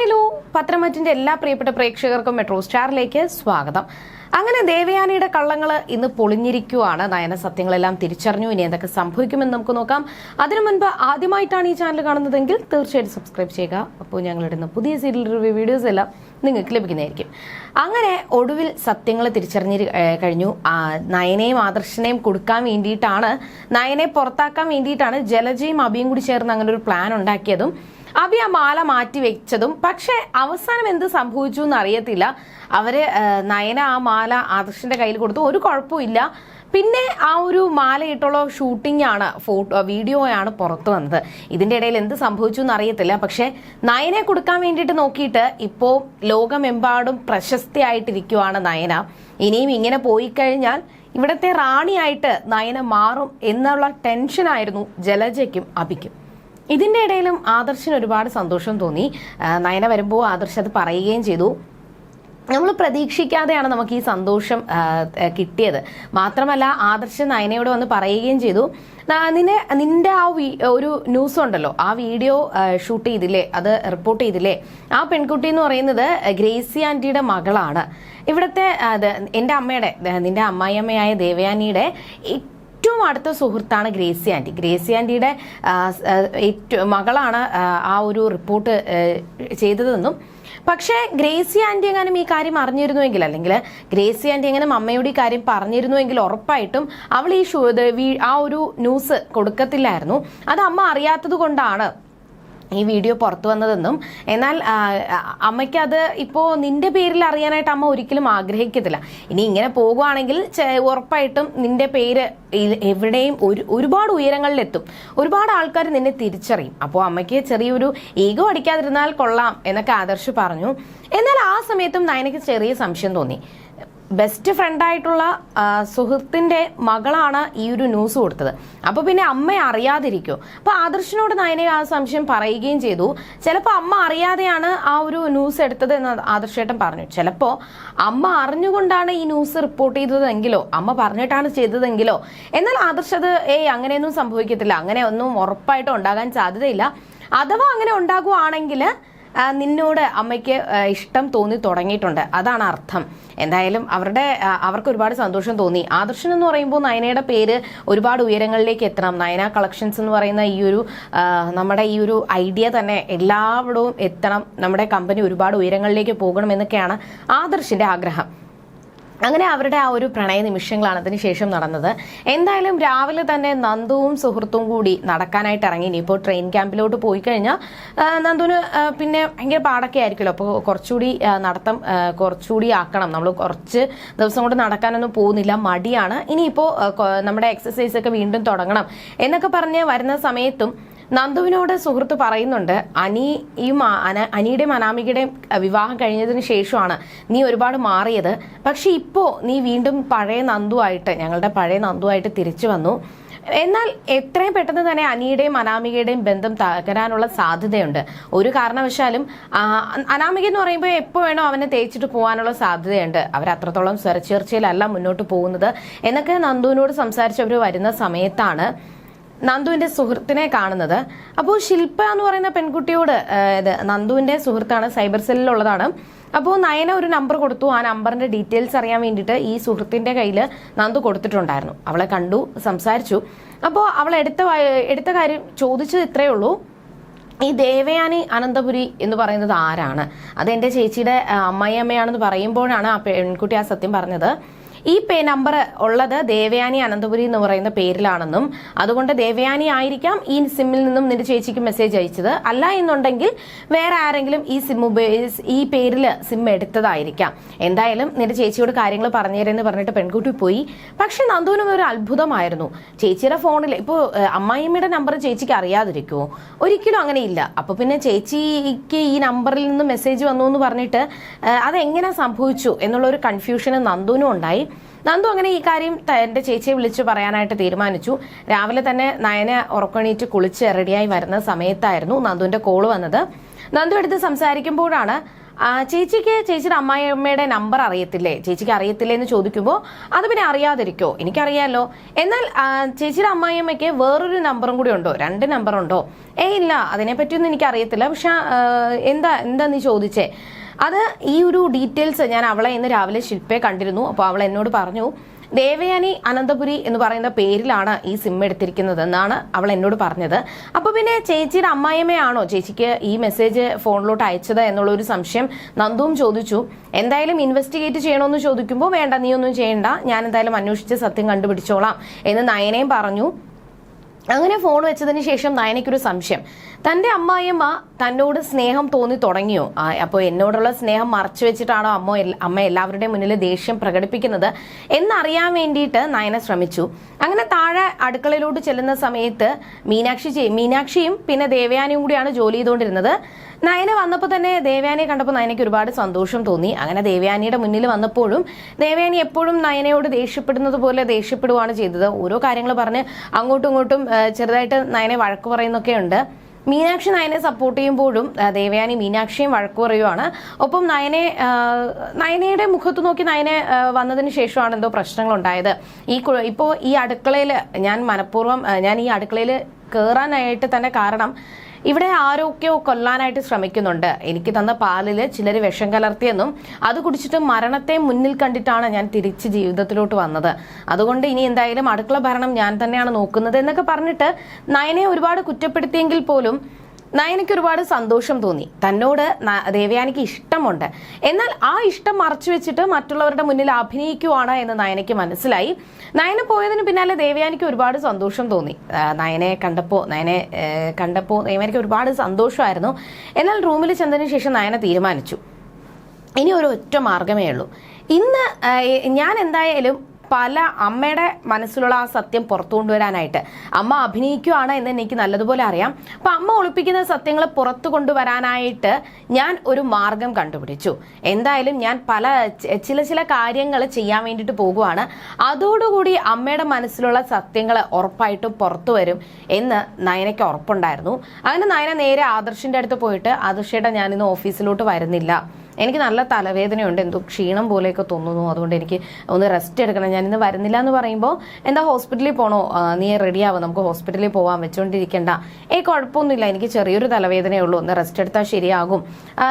Hello പത്രമറ്റിന്റെ എല്ലാ പ്രിയപ്പെട്ട പ്രേക്ഷകർക്കും മെട്രോ സ്റ്റാറിലേക്ക് സ്വാഗതം. അങ്ങനെ ദേവയാനിയുടെ കള്ളങ്ങൾ ഇന്ന് പൊളിഞ്ഞിരിക്കുവാണ്. നയന സത്യങ്ങളെല്ലാം തിരിച്ചറിഞ്ഞു. ഇനി എന്തൊക്കെ സംഭവിക്കുമെന്ന് നമുക്ക് നോക്കാം. അതിനു മുൻപ് ആദ്യമായിട്ടാണ് ഈ ചാനൽ കാണുന്നതെങ്കിൽ തീർച്ചയായിട്ടും സബ്സ്ക്രൈബ് ചെയ്യുക. അപ്പോൾ ഞങ്ങളിടുന്ന പുതിയ സീരിയൽ റിവ്യൂ വീഡിയോസ് എല്ലാം നിങ്ങൾക്ക് ലഭിക്കുന്നതായിരിക്കും. അങ്ങനെ ഒടുവിൽ സത്യങ്ങൾ തിരിച്ചറിഞ്ഞ് കഴിഞ്ഞു. നയനെയും ആദർശനെയും കൊടുക്കാൻ വേണ്ടിയിട്ടാണ് നയനെ പുറത്താക്കാൻ വേണ്ടിയിട്ടാണ് ജലജയും അബിയും കൂടി ചേർന്ന് അങ്ങനെ ഒരു പ്ലാൻ ഉണ്ടാക്കിയതും. അബി ആ മാല മാറ്റി വെച്ചതും പക്ഷെ അവസാനം എന്ത് സംഭവിച്ചു എന്ന് അറിയത്തില്ല അവർ നയന ആ മാല ആദർശന്റെ കയ്യിൽ കൊടുത്തു. ഒരു കുഴപ്പമില്ല പിന്നെ ആ ഒരു മാലയിട്ടുള്ള ഷൂട്ടിംഗ് ആണ് ഫോട്ടോ വീഡിയോ ആണ് പുറത്തു വന്നത്. ഇതിന്റെ ഇടയിൽ എന്ത് സംഭവിച്ചു എന്ന് അറിയത്തില്ല പക്ഷേ നയനെ കൊടുക്കാൻ വേണ്ടിയിട്ട് നോക്കിയിട്ട് ഇപ്പോൾ ലോകമെമ്പാടും പ്രശസ്തിയായിട്ടിരിക്കുവാണ് നയന. ഇനിയും ഇങ്ങനെ പോയി കഴിഞ്ഞാൽ ഇവിടുത്തെ റാണിയായിട്ട് നയന മാറും എന്നുള്ള ടെൻഷനായിരുന്നു ജലജയ്ക്കും അബിക്കും. ഇതിന്റെ ഇടയിലും ആദർശിന് ഒരുപാട് സന്തോഷം തോന്നി. നയന വരുമ്പോൾ ആദർശ് അത് പറയുകയും ചെയ്തു. നമ്മൾ പ്രതീക്ഷിക്കാതെയാണ് നമുക്ക് ഈ സന്തോഷം കിട്ടിയത്. മാത്രമല്ല ആദർശ് നയനയോട് വന്ന് പറയുകയും ചെയ്തു. നിന്നെ നിന്റെ ആ ഒരു ന്യൂസ് ഉണ്ടല്ലോ ആ വീഡിയോ ഷൂട്ട് ചെയ്തില്ലേ അത് റിപ്പോർട്ട് ചെയ്തില്ലേ? ആ പെൺകുട്ടി എന്ന് പറയുന്നത് ഗ്രേസി ആന്റിയുടെ മകളാണ്. ഇവിടുത്തെ എന്റെ അമ്മയുടെ നിന്റെ അമ്മായിയമ്മയായ ദേവയാനിയുടെ ഏറ്റവും അടുത്ത സുഹൃത്താണ് ഗ്രേസി ആന്റി ഗ്രേസി ആന്റിയുടെ ഏറ്റവും മകളാണ് ആ, ഒരു റിപ്പോർട്ട് ചെയ്തതെന്നും. പക്ഷേ ഗ്രേസി ആന്റി എങ്ങാനും ഈ കാര്യം അറിഞ്ഞിരുന്നുവെങ്കിൽ അല്ലെങ്കിൽ ഗ്രേസി ആന്റി എങ്ങനെ അമ്മയോട് ഈ കാര്യം പറഞ്ഞിരുന്നുവെങ്കിൽ ഉറപ്പായിട്ടും അവൾ ഈ ആ ഒരു ന്യൂസ് കൊടുക്കത്തില്ലായിരുന്നു. അത് അമ്മ അറിയാത്തത് കൊണ്ടാണ് ഈ വീഡിയോ പുറത്തു വന്നതെന്നും എന്നാൽ അമ്മയ്ക്ക് അത് ഇപ്പോൾ നിന്റെ പേരിൽ അറിയാനായിട്ട് അമ്മ ഒരിക്കലും ആഗ്രഹിക്കത്തില്ല. ഇനി ഇങ്ങനെ പോകുവാണെങ്കിൽ ഉറപ്പായിട്ടും നിന്റെ പേര് എവിടെയും ഒരു ഒരുപാട് ഉയരങ്ങളിലെത്തും. ഒരുപാട് ആൾക്കാർ നിന്നെ തിരിച്ചറിയും. അപ്പോൾ അമ്മയ്ക്ക് ചെറിയൊരു ഈഗോ അടിക്കാതിരുന്നാൽ കൊള്ളാം എന്നൊക്കെ ആദർശ് പറഞ്ഞു. എന്നാൽ ആ സമയത്തും നയനയ്ക്ക് ചെറിയ സംശയം തോന്നി. ബെസ്റ്റ് ഫ്രണ്ടായിട്ടുള്ള സുഹൃത്തിന്റെ മകളാണ് ഈ ഒരു ന്യൂസ് കൊടുത്തത്. അപ്പൊ പിന്നെ അമ്മ അറിയാതിരിക്കോ. അപ്പൊ ആദർശിനോട് നയനെ ആ സംശയം പറയുകയും ചെയ്തു. ചിലപ്പോൾ അമ്മ അറിയാതെയാണ് ആ ഒരു ന്യൂസ് എടുത്തത് എന്ന് ആദർശേട്ടൻ പറഞ്ഞു. ചിലപ്പോ അമ്മ അറിഞ്ഞുകൊണ്ടാണ് ഈ ന്യൂസ് റിപ്പോർട്ട് ചെയ്തതെങ്കിലോ അമ്മ പറഞ്ഞിട്ടാണ് ചെയ്തതെങ്കിലോ. എന്നാൽ ആദർശ് അത് ഏയ് അങ്ങനെയൊന്നും സംഭവിക്കത്തില്ല. അങ്ങനെ ഒന്നും ഉറപ്പായിട്ടും ഉണ്ടാകാൻ സാധ്യതയില്ല. അഥവാ അങ്ങനെ ഉണ്ടാകുവാണെങ്കിൽ നിന്നോട് അമ്മയ്ക്ക് ഇഷ്ടം തോന്നി തുടങ്ങിയിട്ടുണ്ട്. അതാണ് അർത്ഥം. എന്തായാലും അവരുടെ അവർക്ക് ഒരുപാട് സന്തോഷം തോന്നി. ആദർശൻ എന്ന് പറയുമ്പോൾ നയനയുടെ പേര് ഒരുപാട് ഉയരങ്ങളിലേക്ക് എത്തണം. നയന കളക്ഷൻസ് എന്ന് പറയുന്ന ഈ ഒരു നമ്മുടെ ഈ ഒരു ഐഡിയ തന്നെ എല്ലാവിടവും എത്തണം. നമ്മുടെ കമ്പനി ഒരുപാട് ഉയരങ്ങളിലേക്ക് പോകണം എന്നൊക്കെയാണ് ആദർശിന്റെ ആഗ്രഹം. അങ്ങനെ അവരുടെ ആ ഒരു പ്രണയ നിമിഷങ്ങളാണ് അതിനുശേഷം നടന്നത്. എന്തായാലും രാവിലെ തന്നെ നന്ദുവും സുഹൃത്തും കൂടി നടക്കാനായിട്ട് ഇറങ്ങി. ഇനിയിപ്പോൾ ട്രെയിൻ ക്യാമ്പിലോട്ട് പോയി കഴിഞ്ഞാൽ നന്ദുവിന് പിന്നെ ഭയങ്കര പാടൊക്കെ ആയിരിക്കുമല്ലോ. അപ്പോൾ കുറച്ചുകൂടി നടത്തം കുറച്ചുകൂടി ആക്കണം. നമ്മൾ കുറച്ച് ദിവസം കൊണ്ട് നടക്കാനൊന്നും പോകുന്നില്ല. മടിയാണ്. ഇനിയിപ്പോൾ നമ്മുടെ എക്സസൈസ് ഒക്കെ വീണ്ടും തുടങ്ങണം. എന്നൊക്കെ പറഞ്ഞ് വരുന്ന സമയത്തും നന്ദുവിനോട് സുഹൃത്ത് പറയുന്നുണ്ട് അനിയും അനിയുടെയും അനാമികയുടെയും വിവാഹം കഴിഞ്ഞതിന് ശേഷമാണ് നീ ഒരുപാട് മാറിയത്. പക്ഷെ ഇപ്പോൾ നീ വീണ്ടും പഴയ നന്ദുവായിട്ട് ഞങ്ങളുടെ പഴയ നന്ദുവായിട്ട് തിരിച്ചു വന്നു. എന്നാൽ എത്രയും പെട്ടെന്ന് തന്നെ അനിയുടെയും അനാമികയുടെയും ബന്ധം തകരാനുള്ള സാധ്യതയുണ്ട്. ഒരു കാരണവശാലും അനാമിക എന്ന് പറയുമ്പോൾ എപ്പോൾ വേണോ അവനെ തേച്ചിട്ട് പോകാനുള്ള സാധ്യതയുണ്ട്. അവർ അത്രത്തോളം സ്വരച്ചേർച്ചയിലല്ല മുന്നോട്ട് പോകുന്നത്. എന്നൊക്കെ നന്ദുവിനോട് സംസാരിച്ചവർ വരുന്ന സമയത്താണ് നന്ദുവിന്റെ സുഹൃത്തിനെ കാണുന്നത്. അപ്പോൾ ശില്പ എന്ന് പറയുന്ന പെൺകുട്ടിയോട് ഇത് നന്ദുവിന്റെ സുഹൃത്താണ് സൈബർ സെല്ലിലുള്ളതാണ്. അപ്പോൾ നയന ഒരു നമ്പർ കൊടുത്തു. ആ നമ്പറിന്റെ ഡീറ്റെയിൽസ് അറിയാൻ വേണ്ടിയിട്ട് ഈ സുഹൃത്തിന്റെ കയ്യിൽ നന്ദു കൊടുത്തിട്ടുണ്ടായിരുന്നു. അവളെ കണ്ടു സംസാരിച്ചു. അപ്പോൾ അവൾ എടുത്ത എടുത്ത കാര്യം ചോദിച്ചത് ഇത്രയേ ഉള്ളൂ. ഈ ദേവയാനി അനന്തപുരി എന്ന് പറയുന്നത് ആരാണ്? അത് എന്റെ ചേച്ചിയുടെ അമ്മയമ്മയാണെന്ന് പറയുമ്പോഴാണ് ആ പെൺകുട്ടി ആ സത്യം പറഞ്ഞത്. ഈ പേ നമ്പർ ഉള്ളത് ദേവയാനി അനന്തപുരി എന്ന് പറയുന്ന പേരിലാണെന്നും അതുകൊണ്ട് ദേവയാനി ആയിരിക്കാം ഈ സിമ്മിൽ നിന്നും നിന്റെ ചേച്ചിക്ക് മെസ്സേജ് അയച്ചത്. അല്ല എന്നുണ്ടെങ്കിൽ വേറെ ആരെങ്കിലും ഈ സിം ഉപയോഗിച്ച് ഈ പേരിൽ സിം എടുത്തതായിരിക്കാം. എന്തായാലും നിന്റെ ചേച്ചിയോട് കാര്യങ്ങൾ പറഞ്ഞുതരെന്ന് പറഞ്ഞിട്ട് പെൺകുട്ടി പോയി. പക്ഷെ നന്ദുവിനും ഒരു അത്ഭുതമായിരുന്നു. ചേച്ചിയുടെ ഫോണിൽ ഇപ്പോൾ അമ്മായിയമ്മയുടെ നമ്പർ ചേച്ചിക്ക് അറിയാതിരിക്കുമോ ഒരിക്കലും അങ്ങനെയില്ല. അപ്പൊ പിന്നെ ചേച്ചിക്ക് ഈ നമ്പറിൽ നിന്ന് മെസ്സേജ് വന്നു എന്ന് പറഞ്ഞിട്ട് അതെങ്ങനെ സംഭവിച്ചു എന്നുള്ള ഒരു കൺഫ്യൂഷന് നന്ദുവിനും ഉണ്ടായി. നന്ദു അങ്ങനെ ഈ കാര്യം എന്റെ ചേച്ചിയെ വിളിച്ചു പറയാനായിട്ട് തീരുമാനിച്ചു. രാവിലെ തന്നെ നയനെ ഉറക്കണീറ്റ് കുളിച്ച് റെഡിയായി വരുന്ന സമയത്തായിരുന്നു നന്ദുവിന്റെ കോൾ വന്നത്. നന്ദു എടുത്ത് സംസാരിക്കുമ്പോഴാണ് ചേച്ചിക്ക് ചേച്ചിയുടെ അമ്മായിയമ്മയുടെ നമ്പർ അറിയത്തില്ലേ? ചേച്ചിക്ക് അറിയത്തില്ലേ എന്ന് ചോദിക്കുമ്പോൾ അത് പിന്നെ അറിയാതിരിക്കോ? എനിക്കറിയാലോ. എന്നാൽ ചേച്ചിയുടെ അമ്മായിയമ്മയ്ക്ക് വേറൊരു നമ്പറും കൂടി ഉണ്ടോ? രണ്ട് നമ്പറുണ്ടോ? ഏയ് ഇല്ല അതിനെപ്പറ്റിയൊന്നും എനിക്ക് അറിയത്തില്ല പക്ഷെ എന്താ എന്താ നീ ചോദിച്ചേ? അത് ഈ ഒരു ഡീറ്റെയിൽസ് ഞാൻ അവളെ ഇന്ന് രാവിലെ ശില്പയെ കണ്ടിരുന്നു. അപ്പോൾ അവൾ എന്നോട് പറഞ്ഞു ദേവയാനി അനന്തപുരി എന്ന് പറയുന്ന പേരിലാണ് ഈ സിം എടുത്തിരിക്കുന്നത് എന്നാണ് അവൾ എന്നോട് പറഞ്ഞത്. അപ്പൊ പിന്നെ ചേച്ചിയുടെ അമ്മായിയമ്മയാണോ ചേച്ചിക്ക് ഈ മെസ്സേജ് ഫോണിലോട്ട് അയച്ചത് എന്നുള്ള ഒരു സംശയം നന്ദുവും ചോദിച്ചു. എന്തായാലും ഇൻവെസ്റ്റിഗേറ്റ് ചെയ്യണമെന്ന് ചോദിക്കുമ്പോൾ വേണ്ട നീ ഒന്നും ചെയ്യണ്ട. ഞാൻ എന്തായാലും അന്വേഷിച്ച് സത്യം കണ്ടുപിടിച്ചോളാം എന്ന് നയനയും പറഞ്ഞു. അങ്ങനെ ഫോൺ വെച്ചതിന് ശേഷം നയനയ്ക്കൊരു സംശയം. തന്റെ അമ്മായിയമ്മ തന്നോട് സ്നേഹം തോന്നി തുടങ്ങിയോ? അപ്പോൾ എന്നോടുള്ള സ്നേഹം മറച്ചു വെച്ചിട്ടാണോ അമ്മ അമ്മ എല്ലാവരുടെയും മുന്നിൽ ദേഷ്യം പ്രകടിപ്പിക്കുന്നത് എന്നറിയാൻ വേണ്ടിയിട്ട് നയന ശ്രമിച്ചു. അങ്ങനെ താഴെ അടുക്കളയിലോട്ട് ചെല്ലുന്ന സമയത്ത് മീനാക്ഷി മീനാക്ഷിയും പിന്നെ ദേവയാനിയും കൂടിയാണ് ജോലി ചെയ്തുകൊണ്ടിരുന്നത്. നയന വന്നപ്പോൾ തന്നെ ദേവയാനിയെ കണ്ടപ്പോൾ നയനയ്ക്ക് ഒരുപാട് സന്തോഷം തോന്നി. അങ്ങനെ ദേവയാനിയുടെ മുന്നിൽ വന്നപ്പോഴും ദേവയാനി എപ്പോഴും നയനയോട് ദേഷ്യപ്പെടുന്നത് പോലെ ദേഷ്യപ്പെടുകയാണ് ചെയ്തത്. ഓരോ കാര്യങ്ങൾ പറഞ്ഞ് അങ്ങോട്ടും ഇങ്ങോട്ടും ചെറുതായിട്ട് നയനെ വഴക്ക് പറയുന്നൊക്കെ ഉണ്ട്. മീനാക്ഷി നയനെ സപ്പോർട്ട് ചെയ്യുമ്പോഴും ദേവയാനി മീനാക്ഷിയും വഴക്കു പറയുവാണ്. ഒപ്പം നയനെ നയനയുടെ മുഖത്ത് നോക്കി നയനെ വന്നതിന് ശേഷമാണ് എന്തോ പ്രശ്നങ്ങൾ ഉണ്ടായത് ഈ ഇപ്പോൾ ഇപ്പോ ഈ അടുക്കളയിൽ ഞാൻ മനഃപൂർവം ഞാൻ ഈ അടുക്കളയിൽ കയറാനായിട്ട് തന്നെ കാരണം ഇവിടെ ആരൊക്കെയോ കൊല്ലാനായിട്ട് ശ്രമിക്കുന്നുണ്ട്. എനിക്ക് തന്ന പാലിൽ ചിലർ വിഷം കലർത്തിയെന്നും അത് കുടിച്ചിട്ട് മരണത്തെ മുന്നിൽ കണ്ടിട്ടാണ് ഞാൻ തിരിച്ച് ജീവിതത്തിലോട്ട് വന്നത്. അതുകൊണ്ട് ഇനി എന്തായാലും അടുക്കള ഭരണം ഞാൻ തന്നെയാണ് നോക്കുന്നത് എന്നൊക്കെ പറഞ്ഞിട്ട് നയനെ ഒരുപാട് കുറ്റപ്പെടുത്തിയെങ്കിൽ പോലും നയനയ്ക്ക് ഒരുപാട് സന്തോഷം തോന്നി. തന്നോട് ദേവയാനിക്ക് ഇഷ്ടമുണ്ട്. എന്നാൽ ആ ഇഷ്ടം മറച്ചു വെച്ചിട്ട് മറ്റുള്ളവരുടെ മുന്നിൽ അഭിനയിക്കുവാണ് എന്ന് നയനയ്ക്ക് മനസ്സിലായി. നയന പോയതിന് പിന്നാലെ ദേവയാനിക്ക് ഒരുപാട് സന്തോഷം തോന്നി. നയനെ കണ്ടപ്പോൾ നയനെ കണ്ടപ്പോ കണ്ടപ്പോൾ ദേവയാനിക്ക് ഒരുപാട് സന്തോഷമായിരുന്നു. എന്നാൽ റൂമിൽ ചെന്നതിന് ശേഷം നയന തീരുമാനിച്ചു. ഇനി ഒരു ഒറ്റ മാർഗമേ ഉള്ളൂ. ഇന്ന് ഞാൻ എന്തായാലും പല അമ്മയുടെ മനസ്സിലുള്ള ആ സത്യം പുറത്തു കൊണ്ടുവരാനായിട്ട്. അമ്മ അഭിനയിക്കുവാണ് എന്ന് എനിക്ക് നല്ലതുപോലെ അറിയാം. അപ്പൊ അമ്മ ഒളിപ്പിക്കുന്ന സത്യങ്ങൾ പുറത്തു കൊണ്ടുവരാനായിട്ട് ഞാൻ ഒരു മാർഗം കണ്ടുപിടിച്ചു. എന്തായാലും ഞാൻ പല ചില ചില കാര്യങ്ങൾ ചെയ്യാൻ വേണ്ടിയിട്ട് പോകുവാണ്. അതോടുകൂടി അമ്മയുടെ മനസ്സിലുള്ള സത്യങ്ങൾ ഉറപ്പായിട്ടും പുറത്തു വരും എന്ന് നയനയ്ക്ക് ഉറപ്പുണ്ടായിരുന്നു. അങ്ങനെ നയന നേരെ ആദർശിന്റെ അടുത്ത് പോയിട്ട് ആദർശയുടെ ഞാൻ ഇന്ന് ഓഫീസിലോട്ട് വരുന്നില്ല. എനിക്ക് നല്ല തലവേദനയുണ്ട്. എന്തോ ക്ഷീണം പോലെയൊക്കെ തോന്നുന്നു. അതുകൊണ്ട് എനിക്ക് ഒന്ന് റെസ്റ്റ് എടുക്കണം. ഞാൻ ഇന്ന് വരുന്നില്ല എന്ന് പറയുമ്പോൾ എന്താ ഹോസ്പിറ്റലിൽ പോണോ? നീ റെഡി ആവും? നമുക്ക് ഹോസ്പിറ്റലിൽ പോവാൻ വെച്ചോണ്ടിരിക്കണ്ട. ഏ കുഴപ്പമൊന്നുമില്ല. എനിക്ക് ചെറിയൊരു തലവേദനയേ ഉള്ളൂ. ഒന്ന് റെസ്റ്റ് എടുത്താൽ ശരിയാകും.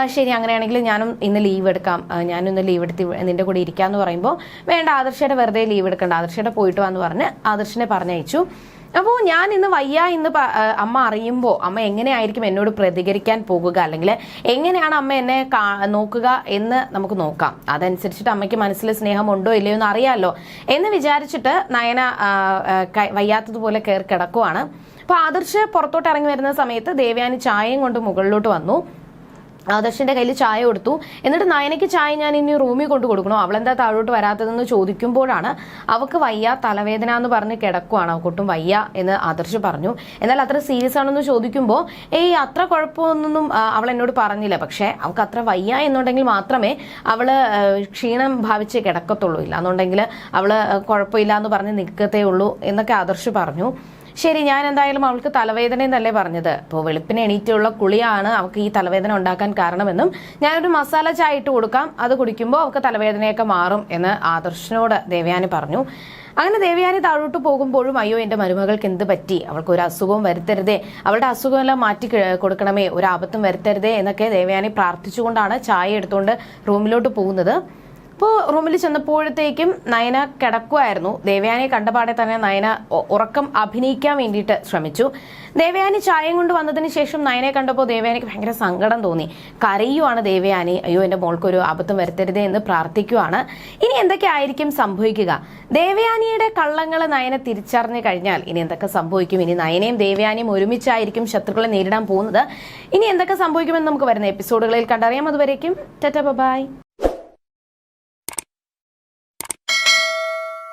ശരി അങ്ങനെയാണെങ്കിൽ ഞാനും ഇന്ന് ലീവ് എടുക്കാം. ഞാനും ഇന്ന് ലീവ് എടുത്ത് നിന്റെ കൂടെ ഇരിക്കാന്ന് പറയുമ്പോൾ വേണ്ട ആദർശയുടെ വെറുതെ ലീവ് എടുക്കണ്ട. ആദർശയുടെ പോയിട്ട് വാന്ന് പറഞ്ഞ് ആദർശിനെ പറഞ്ഞയച്ചു. അപ്പോൾ ഞാൻ ഇന്ന് വയ്യ എന്ന് അമ്മ അറിയുമ്പോൾ അമ്മ എങ്ങനെയായിരിക്കും എന്നോട് പ്രതികരിക്കാൻ പോകുക? അല്ലെങ്കിൽ എങ്ങനെയാണ് അമ്മ എന്നെ നോക്കുക എന്ന് നമുക്ക് നോക്കാം. അതനുസരിച്ചിട്ട് അമ്മയ്ക്ക് മനസ്സിൽ സ്നേഹം ഉണ്ടോ ഇല്ലയോ എന്ന് അറിയാമല്ലോ എന്ന് വിചാരിച്ചിട്ട് നയന വയ്യാത്തതുപോലെ കയറി കിടക്കുവാണ്. അപ്പോൾ ആദർശ് പുറത്തോട്ട് ഇറങ്ങി വരുന്ന സമയത്ത് ദേവയാനി ചായയും കൊണ്ട് മുകളിലോട്ട് വന്നു. ആദർശിന്റെ കയ്യിൽ ചായ കൊടുത്തു. എന്നിട്ട് നയനയ്ക്ക് ചായ ഞാൻ ഇനി റൂമിൽ കൊണ്ടു കൊടുക്കണോ? അവളെന്താ താഴോട്ട് വരാത്തതെന്ന് ചോദിക്കുമ്പോഴാണ് അവക്ക് വയ്യ തലവേദന എന്ന് പറഞ്ഞ് കിടക്കുവാണ്. അവക്കൊട്ടും വയ്യ എന്ന് ആദർശ് പറഞ്ഞു. എന്നാൽ അത്ര സീരിയസ് ആണെന്ന് ചോദിക്കുമ്പോൾ ഏയ് അത്ര കുഴപ്പമൊന്നും അവൾ എന്നോട് പറഞ്ഞില്ല. പക്ഷേ അവൾക്ക് അത്ര വയ്യ എന്നുണ്ടെങ്കിൽ മാത്രമേ അവൾ ക്ഷീണം ഭാവിച്ച് കിടക്കത്തുള്ളൂ. ഇല്ല എന്നുണ്ടെങ്കിൽ അവൾ കുഴപ്പമില്ല എന്ന് പറഞ്ഞ് നിൽക്കത്തേ ഉള്ളൂ എന്നൊക്കെ ആദർശ് പറഞ്ഞു. ശരി ഞാൻ എന്തായാലും അവൾക്ക് തലവേദന എന്നല്ലേ പറഞ്ഞത്. അപ്പോൾ വെളുപ്പിന് എണീറ്റുള്ള കുളിയാണ് അവൾക്ക് ഈ തലവേദന ഉണ്ടാക്കാൻ കാരണമെന്നും ഞാനൊരു മസാല ചായ ഇട്ട് കൊടുക്കാം. അത് കുടിക്കുമ്പോൾ അവൾക്ക് തലവേദനയൊക്കെ മാറും എന്ന് ആദർശനോട് ദേവയാനി പറഞ്ഞു. അങ്ങനെ ദേവയാനി താഴോട്ട് പോകുമ്പോഴും അയ്യോ എന്റെ മരുമകൾക്ക് എന്ത് പറ്റി? അവൾക്ക് ഒരു അസുഖവും വരുത്തരുതേ. അവളുടെ അസുഖമെല്ലാം മാറ്റി കൊടുക്കണമേ. ഒരു ആപത്തും വരുത്തരുതേ എന്നൊക്കെ ദേവയാനി പ്രാർത്ഥിച്ചുകൊണ്ടാണ് ചായ എടുത്തുകൊണ്ട് റൂമിലോട്ട് പോകുന്നത്. അപ്പോൾ റൂമിൽ ചെന്നപ്പോഴത്തേക്കും നയന കിടക്കുമായിരുന്നു ദേവയാനിയെ കണ്ടപാടെ തന്നെ നയന ഉറക്കം അഭിനയിക്കാൻ വേണ്ടിയിട്ട് ശ്രമിച്ചു. ദേവയാനി ചായം കൊണ്ട് വന്നതിന് ശേഷം നയനെ കണ്ടപ്പോൾ ദേവയാനിക്ക് ഭയങ്കര സങ്കടം തോന്നി. കരയുവാണ് ദേവയാനി. അയ്യോ എന്റെ മോൾക്കൊരു അബദ്ധം വരുത്തരുതേ എന്ന് പ്രാർത്ഥിക്കുവാണ്. ഇനി എന്തൊക്കെ ആയിരിക്കും സംഭവിക്കുക? ദേവയാനിയുടെ കള്ളങ്ങൾ നയനെ തിരിച്ചറിഞ്ഞു കഴിഞ്ഞാൽ ഇനി എന്തൊക്കെ സംഭവിക്കും? ഇനി നയനയും ദേവയാനിയും ഒരുമിച്ചായിരിക്കും ശത്രുക്കളെ നേരിടാൻ പോകുന്നത്. ഇനി എന്തൊക്കെ സംഭവിക്കുമെന്ന് നമുക്ക് വരുന്ന എപ്പിസോഡുകളിൽ കണ്ടറിയാം. അതുവരേക്കും ടെറ്റ ബൈ.